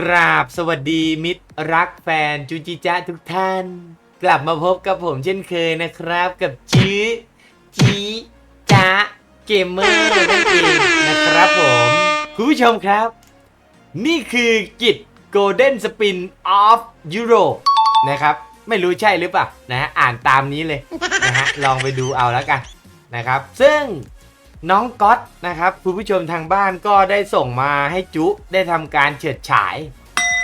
กราบสวัสดีมิตรรักแฟนจูจิจะทุกท่าน กลับมาพบกับผมเช่นเคยนะครับ กับจื้อจีจะเกมเมอร์นั่นเองนะครับผมคุณผู้ชมครับ นี่คือกิจ Golden Spin of Europe นะครับ ไม่รู้ใช่หรือเปล่านะฮะอ่านตามนี้เลยนะฮะลองไปดูเอาแล้วกันนะครับ ซึ่ง น้องก๊อตนะครับคุณผู้ชมทางบ้านก็ได้ส่งมาให้จุได้ทำการเฉิดฉาย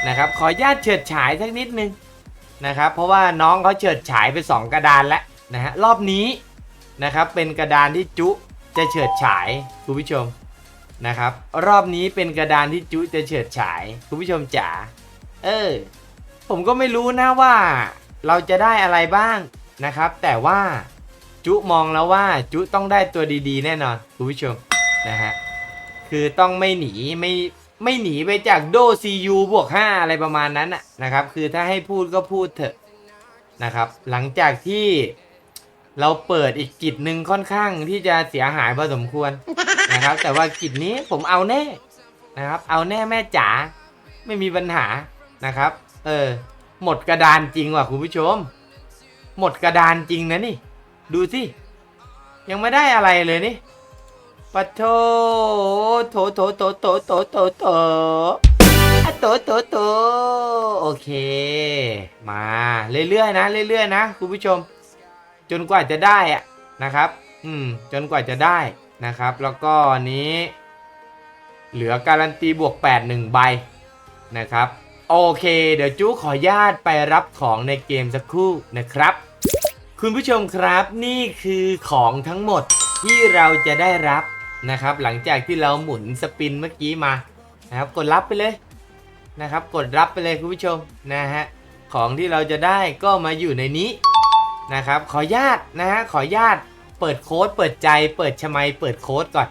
นะครับ ขออนุญาตเฉิดฉายสักนิดนึงนะครับ เพราะว่าน้องเขาเฉิดฉายไป 2 กระดานแล้วนะฮะรอบนี้นะครับเป็นกระดานที่จุจะเฉิดฉายคุณผู้ชมนะครับรอบนี้เป็นกระดานที่จุจะเฉิดฉายคุณผู้ชมจ๋าเออผมก็ไม่รู้นะว่าเราจะได้อะไรบ้างนะครับ แต่ว่า จุมองแล้วว่าจุต้องได้ตัวดีๆ แน่นอนคุณผู้ชมนะฮะคือต้องไม่หนีไม่ไม่หนีไปจากโดซียูบวก5อะไรประมาณนั้นนะนะครับ คือถ้าให้พูดก็พูดเถอะนะครับ หลังจากที่เราเปิดอีกกิจหนึ่งค่อนข้างที่จะเสียหายพอสมควรนะครับ แต่ว่ากิจนี้ผมเอาแน่นะครับ เอาแน่แม่จ๋าไม่มีปัญหานะครับ เออ หมดกระดานจริงว่ะคุณผู้ชม หมดกระดานจริงนะนี่ ดูสิ ยังไม่ได้อะไรเลยนี่ปะโถโถโถโถโถโถโถโถอะโถโถโถโอเค มาเรื่อยๆนะเรื่อยๆนะคุณผู้ชม จนกว่าจะได้อะนะครับ อืม จนกว่าจะได้นะครับ แล้วก็นี้ เหลือการันตีบวก 8 1 ใบนะครับ โอเค เดี๋ยวจู้ขอญาตไปรับของในเกมสักครู่นะครับ คุณผู้ชมครับนี่คือของทั้งหมดที่เราจะได้รับนะครับ หลังจากที่เราหมุนสปินเมื่อกี้มานะครับ กดรับไปเลยนะครับ กดรับไปเลยคุณผู้ชมนะฮะของที่เราจะได้ก็มาอยู่ในนี้นะครับ ขอญาตนะฮะขอญาตเปิดโค้ดเปิดใจ เปิดชมัยเปิดโค้ดก่อน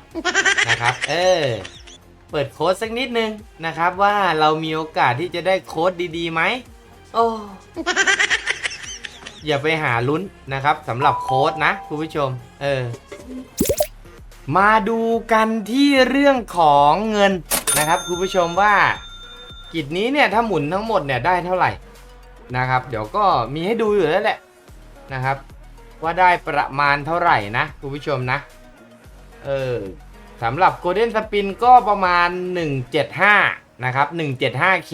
นะครับ เออเปิดโค้ดสักนิดนึงนะครับว่าเรามีโอกาสที่จะได้โค้ดดีๆไหมโอ้ อย่าไปหาลุ้นนะครับสำหรับโค้ดนะคุณผู้ชม เออ มาดูกันที่เรื่องของเงินนะครับคุณผู้ชมว่ากิจนี้เนี่ยถ้าหมุนทั้งหมดเนี่ยได้เท่าไหร่นะครับ เดี๋ยวก็มีให้ดูอยู่แล้วแหละนะครับ ว่าได้ประมาณเท่าไหร่นะคุณผู้ชมนะ เออสำหรับ Golden Spin ก็ประมาณ 175 นะครับ 175K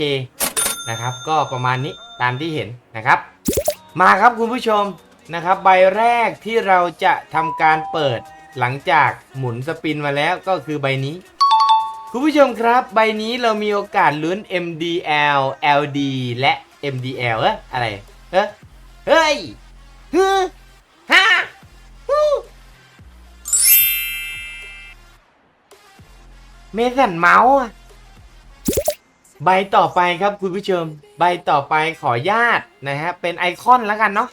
นะครับ ก็ประมาณนี้ตามที่เห็นนะครับ มาครับคุณผู้ชมนะครับใบแรกที่เราจะทำการเปิดหลังจากหมุนสปินมาแล้วก็คือใบนี้ คุณผู้ชมครับ ใบนี้เรามีโอกาสลุ้น MDL LD และ MDL เอะอะไรเอะเฮ้ยฮึฮ่าฮู้เมสันเมาส์ ใบต่อไปครับคุณผู้ชม ใบต่อไปขอญาตนะฮะเป็นไอคอนแล้วกันเนาะ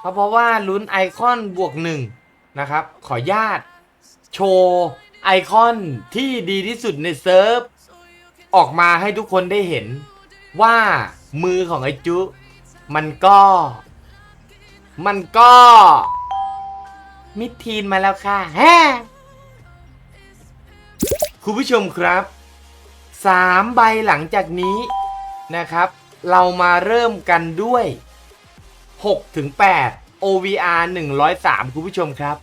เพราะเพราะว่าลุ้นไอคอนบวกหนึ่งนะครับ ขอญาตโชว์ไอคอนที่ดีที่สุดในเซิร์ฟออกมาให้ทุกคนได้เห็นว่ามือของไอจุ มันก็ มันก็ มิดทีนมาแล้วค่ะแฮคุณผู้ชมครับ สามใบหลังจากนี้นะครับ เรามาเริ่มกันด้วย 6 ถึง 8 OVR 103 คุณผู้ชมครับ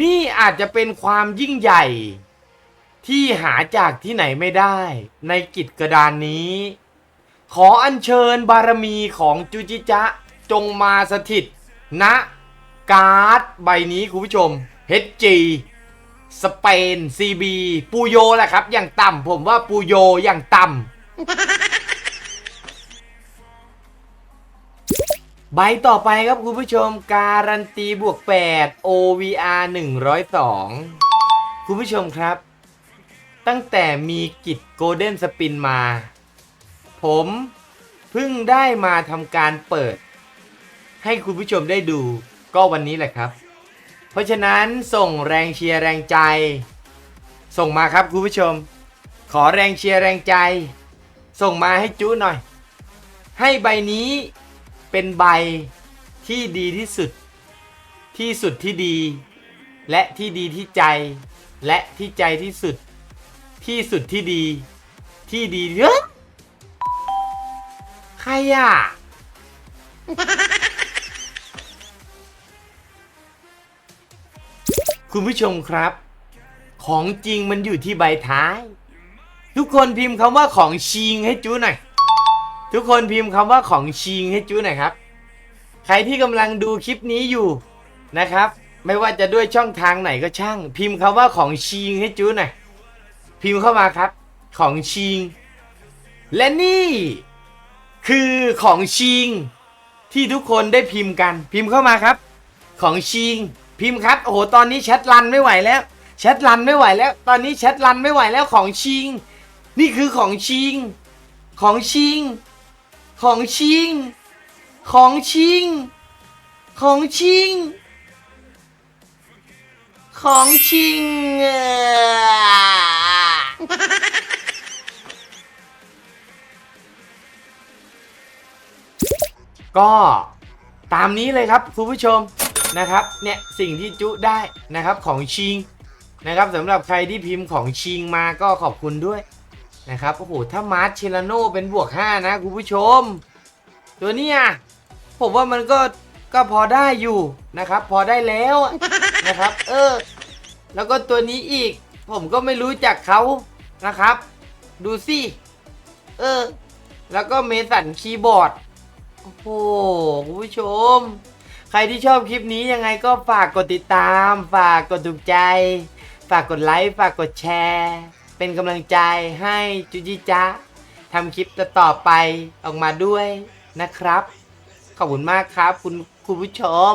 นี่อาจจะเป็นความยิ่งใหญ่ ที่หาจากที่ไหนไม่ได้ ในกิจกระดานนี้ ขออัญเชิญบารมีของจูจิจะจงมาสถิตณการ์ดใบนี้คุณผู้ชม HG สเปน CB ปูโยแหละครับอย่างต่ำผมว่าปูโยอย่างต่ำใบต่อไปครับคุณผู้ชมการันตีบวก 8 OVR 102 คุณผู้ชมครับ ตั้งแต่มีกิจโกลเด้นสปินมา ผมเพิ่งได้มาทำการเปิด ให้คุณผู้ชมได้ดูก็วันนี้แหละครับ เพราะฉะนั้นส่งแรงเชียร์แรงใจ ส่งมาครับคุณผู้ชม ขอแรงเชียร์แรงใจ ส่งมาให้จูหน่อย ให้ใบนี้เป็นใบที่ดีที่สุด ที่สุดที่ดี และที่ดีที่ใจ และที่ใจที่สุด ที่สุดที่ดี ที่ดีเฮ้ยใครอะ คุณผู้ชมครับ ของจริงมันอยู่ที่ใบท้าย ทุกคนพิมพ์คำว่าของชิงให้จูหน่อย ทุกคนพิมพ์คำว่าของชิงให้จูหน่อยครับ ใครที่กำลังดูคลิปนี้อยู่นะครับ ไม่ว่าจะด้วยช่องทางไหนก็ช่าง พิมพ์คำว่าของชิงให้จูหน่อย พิมพ์เข้ามาครับ ของชิง และนี่ คือของชิง ที่ทุกคนได้พิมพ์กัน พิมพ์เข้ามาครับ ของชิง พิมพ์ครับ โอ้โห ตอนนี้แชทรันไม่ไหวแล้ว แชทรันไม่ไหวแล้ว ตอนนี้แชทรันไม่ไหวแล้วของชิง นี่คือของชิง ของชิง ของชิง ของชิง ของชิง ของชิงก็ตามนี้เลยครับคุณผู้ชม นะครับเนี่ยสิ่งที่จุได้นะครับของชิงนะครับสำหรับใครที่พิมพ์ของชิงมาก็ขอบคุณด้วยนะครับโอ้โหถ้ามาร์ชเชลโนเป็นบวก 5 นะคุณผู้ชม ตัวเนี้ยผมว่ามันก็ก็พอได้อยู่นะครับ พอได้แล้วนะครับ เออ แล้วก็ตัวนี้อีก ผมก็ไม่รู้จักเขานะครับ ดูสิเออ แล้วก็เมสันคีย์บอร์ด โอ้โหคุณผู้ชม ครที่ชอบคลิปนี้ยังไงก็ฝากกดติดตาม ฝากกดถูกใจ ฝากกดไลค์ ฝากกดแชร์ เป็นกำลังใจให้จุจิจ๊ะทำคลิปต่อไปออกมาด้วยนะครับ ขอบคุณมากครับ คุณคุณผู้ชม